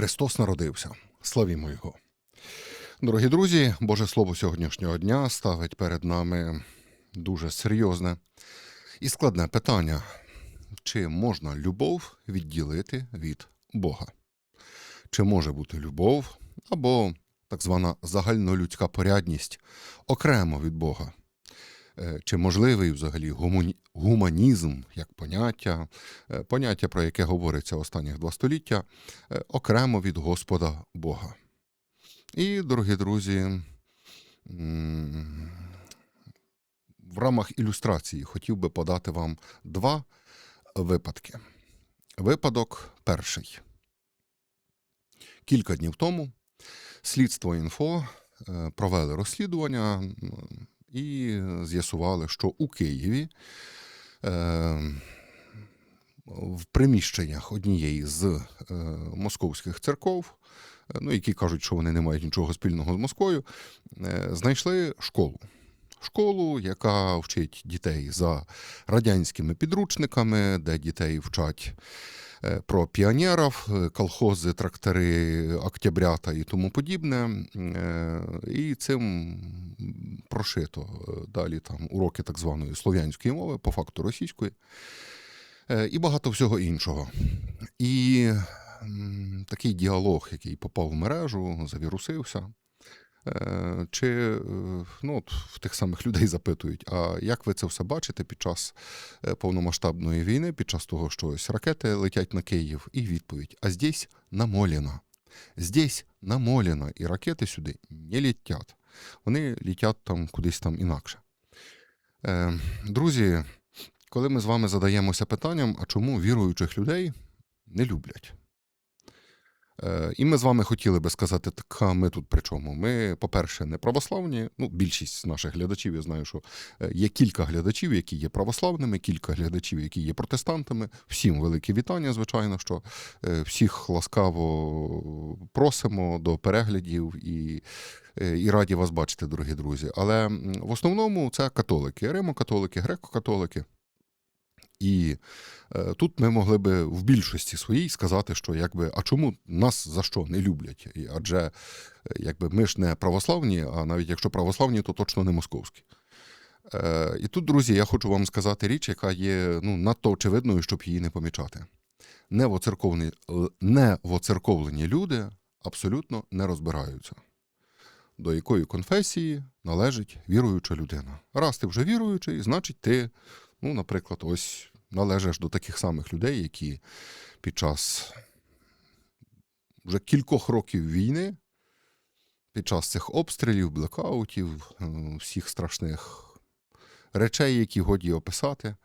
Христос народився. Славімо Його. Дорогі друзі, Боже Слово сьогоднішнього дня ставить перед нами дуже серйозне і складне питання: чи можна любов відділити від Бога? Чи може бути любов або так звана загальнолюдська порядність окремо від Бога? Е, Чи можливий взагалі гуманізм як поняття, е, поняття, про яке говориться останніх два століття, е, окремо від Господа Бога? І, дорогі друзі, в рамах ілюстрації хотів би подати вам два випадки. Випадок перший. Кілька днів тому слідство інфо провели розслідування і з'ясували, що у Києві е, в приміщеннях однієї з е, московських церков, е, ну, які кажуть, що вони не мають нічого спільного з Москвою, знайшли школу. Школу, яка вчить дітей за радянськими підручниками, де дітей вчать про піонерів, е, колхози, трактори, октябрята і тому подібне. Е, І цим прошито е, далі там уроки так званої слов'янської мови, по факту російської, е, і багато всього іншого. І такий діалог, який попав в мережу, завірусився. Е, Чи е, ну, от в тих самих людей запитують, а як ви це все бачите під час е, повномасштабної війни, під час того, що ось ракети летять на Київ? І відповідь: а здесь намолено. Здесь намолено, і ракети сюди не летять. Вони летять там кудись там інакше. Друзі, коли ми з вами задаємося питанням, а чому віруючих людей не люблять? Е, І ми з вами хотіли би сказати, так а ми тут при чому? Ми, по-перше, не православні. Ну, більшість наших глядачів, я знаю, що е, є кілька глядачів, які є православними, кілька глядачів, які є протестантами. Всім велике вітання, звичайно, що е, всіх ласкаво просимо до переглядів і, і раді вас бачити, дорогі друзі. Але в основному це католики, римокатолики, греко-католики. І е, тут ми могли би в більшості своїй сказати, що якби, а чому нас за що не люблять? Адже е, якби ми ж не православні, а навіть якщо православні, то точно не московські. Е, і тут, друзі, я хочу вам сказати річ, яка є ну, надто очевидною, щоб її не помічати. Невоцерковлені люди абсолютно не розбираються, до якої конфесії належить віруюча людина. Раз ти вже віруючий, значить ти, ну, наприклад, ось належиш до таких самих людей, які під час вже кількох років війни, під час цих обстрілів, блекаутів, е, всіх страшних речей, які годі описати,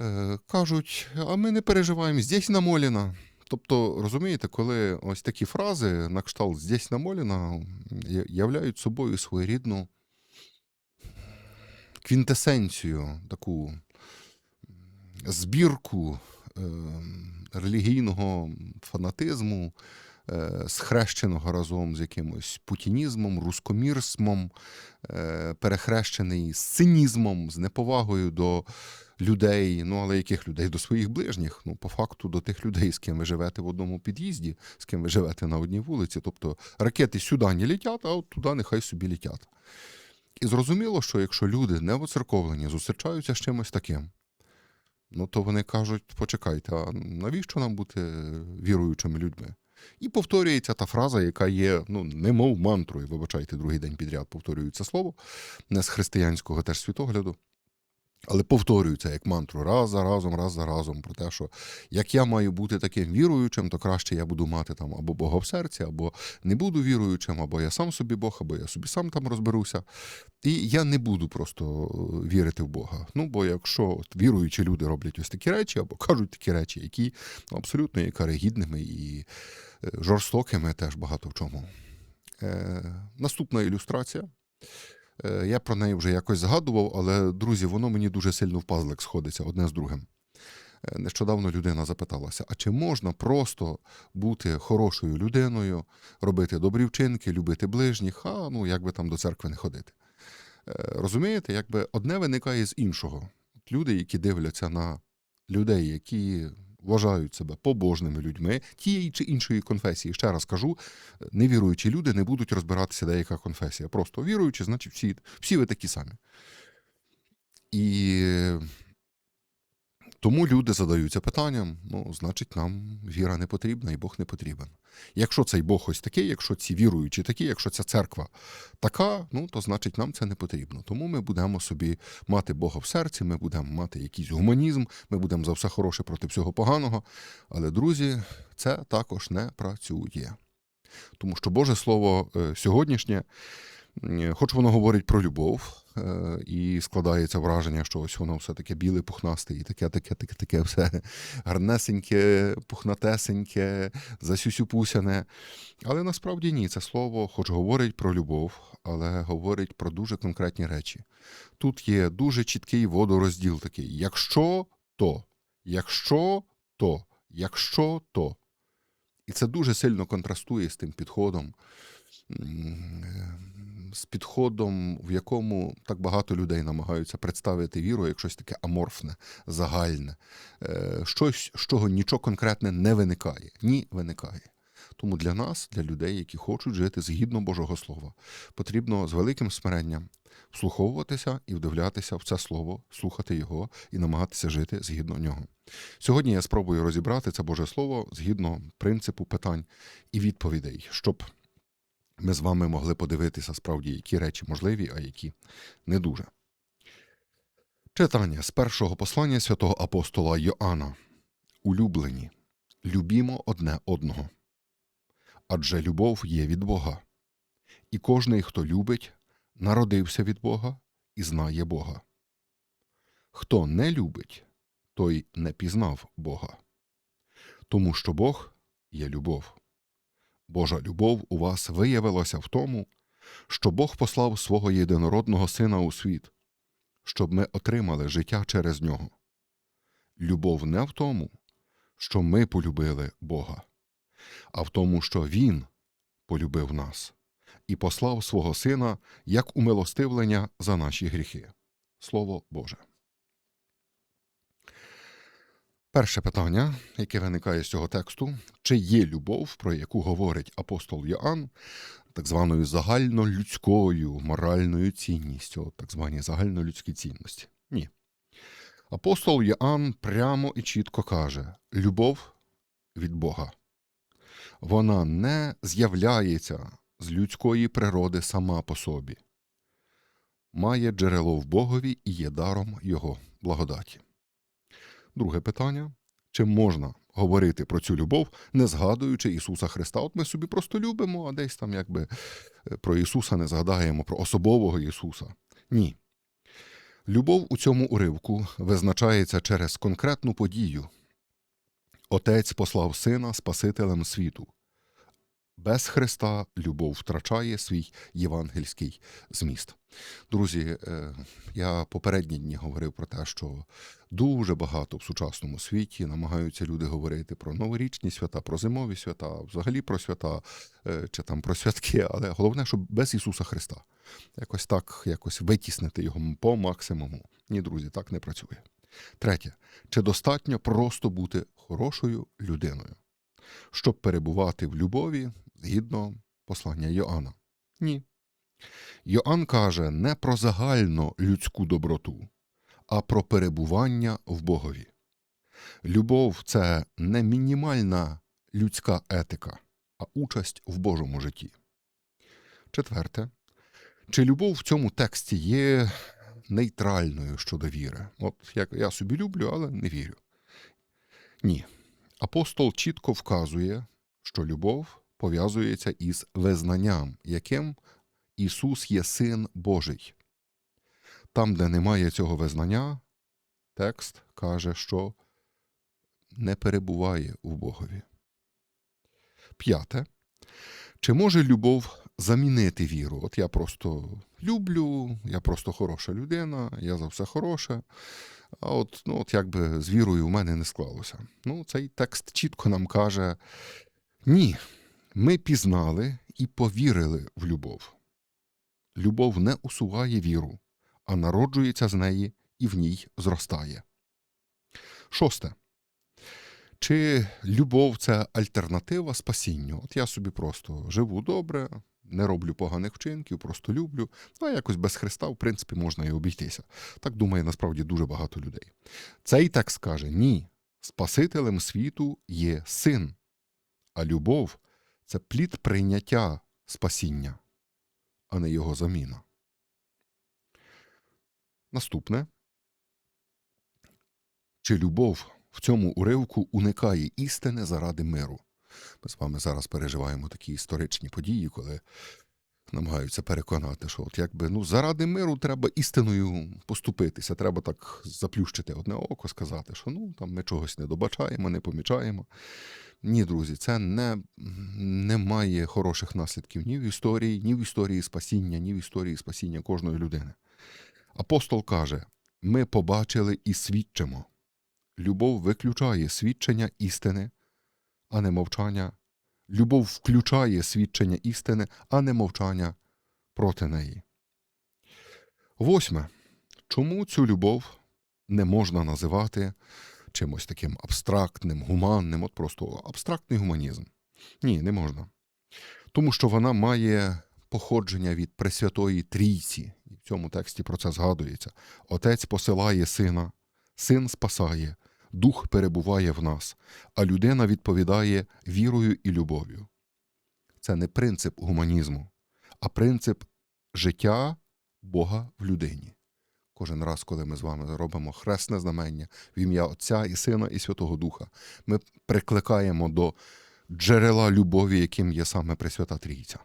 е, кажуть, а ми не переживаємо, здесь намолено. Тобто, розумієте, коли ось такі фрази на кшталт здесь намолено я- являють собою своєрідну квінтесенцію, таку збірку е, релігійного фанатизму, е, схрещеного разом з якимось путінізмом, рускомірсмом, е, перехрещений з цинізмом, з неповагою до людей, ну але яких людей? До своїх ближніх, ну, по факту, до тих людей, з ким ви живете в одному під'їзді, з ким ви живете на одній вулиці. Тобто ракети сюди не летять, а от туди нехай собі летять. І зрозуміло, що якщо люди не воцерковлені, зустрічаються з чимось таким, ну то вони кажуть: почекайте, а навіщо нам бути віруючими людьми? І повторюється та фраза, яка є, ну, немов мантрою, вибачайте, другий день підряд повторюється слово, не з християнського теж світогляду. Але повторюється як мантру раз за разом, раз за разом про те, що як я маю бути таким віруючим, то краще я буду мати там або Бога в серці, або не буду віруючим, або я сам собі Бог, або я собі сам там розберуся. І я не буду просто е, вірити в Бога. Ну, бо якщо от віруючі люди роблять ось такі речі, або кажуть такі речі, які ну, абсолютно є карегідними і е, жорстокими теж багато в чому. Е, наступна ілюстрація. Е, Я про неї вже якось згадував, але, друзі, воно мені дуже сильно в пазлик сходиться одне з другим. Е, Нещодавно людина запиталася: а чи можна просто бути хорошою людиною, робити добрі вчинки, любити ближніх, а ну як би там до церкви не ходити? Е, Розумієте, якби одне виникає з іншого. Люди, які дивляться на людей, які вважають себе побожними людьми тієї чи іншої конфесії. Ще раз кажу, невіруючі люди не будуть розбиратися, деяка конфесія. Просто віруючі, значить, всі, всі ви такі самі. І тому люди задаються питанням: ну, значить, нам віра не потрібна і Бог не потрібен. Якщо цей Бог ось такий, якщо ці віруючі такі, якщо ця церква така, ну то значить нам це не потрібно. Тому ми будемо собі мати Бога в серці, ми будемо мати якийсь гуманізм, ми будемо за все хороше проти всього поганого. Але, друзі, це також не працює. Тому що Боже Слово е, сьогоднішнє, хоч воно говорить про любов, е, і складається враження, що ось воно все таке біле, пухнасте, і таке, таке, таке, таке все гарнесеньке, пухнатесеньке, засюсюпусяне. Але насправді ні, це слово, хоч говорить про любов, але говорить про дуже конкретні речі. Тут є дуже чіткий водорозділ такий: якщо то, якщо то, якщо то. І це дуже сильно контрастує з тим підходом, е, з підходом, в якому так багато людей намагаються представити віру як щось таке аморфне, загальне, е, щось, з чого нічого конкретне не виникає. Ні, виникає. Тому для нас, для людей, які хочуть жити згідно Божого Слова, потрібно з великим смиренням вслуховуватися і вдивлятися в це слово, слухати його і намагатися жити згідно нього. Сьогодні я спробую розібрати це Боже Слово згідно принципу питань і відповідей, щоб ми з вами могли подивитися справді, які речі можливі, а які не дуже. Читання з першого послання святого апостола Йоанна. Улюблені, любімо одне одного. Адже любов є від Бога. І кожний, хто любить, народився від Бога і знає Бога. Хто не любить, той не пізнав Бога. Тому що Бог є любов. Божа любов у вас виявилася в тому, що Бог послав свого єдинородного Сина у світ, щоб ми отримали життя через нього. Любов не в тому, що ми полюбили Бога, а в тому, що Він полюбив нас і послав свого Сина як умилостивлення за наші гріхи. Слово Боже. Перше питання, яке виникає з цього тексту, чи є любов, про яку говорить апостол Йоанн, так званою загальнолюдською моральною цінністю, так звані загальнолюдські цінності? Ні. Апостол Йоанн прямо і чітко каже: любов від Бога. Вона не з'являється з людської природи сама по собі, має джерело в Богові і є даром Його благодаті. Друге питання: чи можна говорити про цю любов, не згадуючи Ісуса Христа? От ми собі просто любимо, а десь там якби е, про Ісуса не згадаємо, про особового Ісуса. Ні. Любов у цьому уривку визначається через конкретну подію. Отець послав сина Спасителем світу. Без Христа любов втрачає свій євангельський зміст. Друзі, е, я попередні дні говорив про те, що дуже багато в сучасному світі намагаються люди говорити про новорічні свята, про зимові свята, взагалі про свята е, чи там про святки, але головне, щоб без Ісуса Христа. Якось так, якось витіснити його по максимуму. Ні, друзі, так не працює. Третє, чи достатньо просто бути хорошою людиною, щоб перебувати в любові згідно послання Йоанна? Ні. Йоанн каже не про загальну людську доброту, а про перебування в Богові. Любов це не мінімальна людська етика, а участь в Божому житті. Четверте, чи любов в цьому тексті є нейтральною щодо віри? От як я собі люблю, але не вірю. Ні. Апостол чітко вказує, що любов пов'язується із визнанням, яким Ісус є Син Божий. Там, де немає цього визнання, текст каже, що не перебуває у Богові. П'яте. Чи може любов замінити віру? От я просто люблю, я просто хороша людина, я за все хороше. А от, ну, от якби з вірою в мене не склалося. Ну, цей текст чітко нам каже: ні, ми пізнали і повірили в любов. Любов не усуває віру, а народжується з неї і в ній зростає. Шосте. Чи любов це альтернатива спасінню? От я собі просто живу добре, не роблю поганих вчинків, просто люблю. Ну, а якось без Христа, в принципі, можна і обійтися. Так думає насправді дуже багато людей. Цей текст каже: ні, Спасителем світу є син, а любов це плід прийняття спасіння, а не його заміна. Наступне. Чи любов в цьому уривку уникає істини заради миру? Ми з вами зараз переживаємо такі історичні події, коли намагаються переконати, що от якби ну заради миру треба істиною поступитися. Треба так заплющити одне око, сказати, що ну там ми чогось не добачаємо, не помічаємо. Ні, друзі, це не, не має хороших наслідків ні в історії, ні в історії спасіння, ні в історії спасіння кожної людини. Апостол каже: ми побачили і свідчимо. Любов виключає свідчення істини, а не мовчання. Любов включає свідчення істини, а не мовчання проти неї. Восьме. Чому цю любов не можна називати чимось таким абстрактним, гуманним, от просто абстрактний гуманізм? Ні, не можна. Тому що вона має походження від Пресвятої Трійці. І в цьому тексті про це згадується. Отець посилає сина, син спасає, дух перебуває в нас, а людина відповідає вірою і любов'ю. Це не принцип гуманізму, а принцип життя Бога в людині. Кожен раз, коли ми з вами робимо хресне знамення в ім'я Отця і Сина і Святого Духа, ми прикликаємо до джерела любові, яким є саме Пресвята Трійця.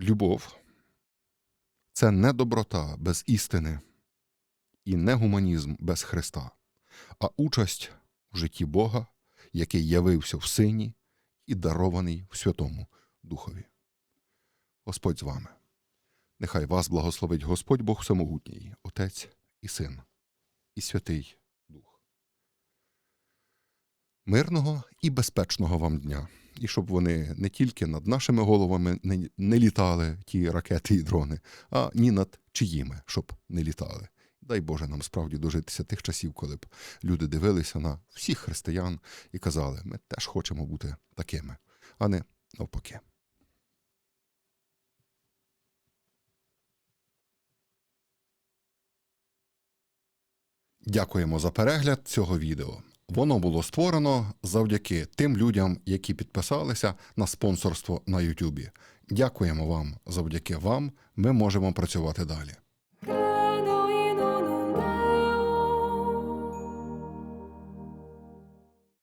Любов це не доброта без істини і не гуманізм без Христа, а участь в житті Бога, який явився в Сині і дарований в Святому Духові. Господь з вами. Нехай вас благословить Господь Бог Всемогутній, Отець і Син, і Святий Дух. Мирного і безпечного вам дня, і щоб вони не тільки над нашими головами не, літали ті ракети і дрони, а ні над чиїми, щоб не літали. Дай Боже нам справді дожитися тих часів, коли б люди дивилися на всіх християн і казали, ми теж хочемо бути такими, а не навпаки. Дякуємо за перегляд цього відео. Воно було створено завдяки тим людям, які підписалися на спонсорство на Ютубі. Дякуємо вам. Завдяки вам ми можемо працювати далі.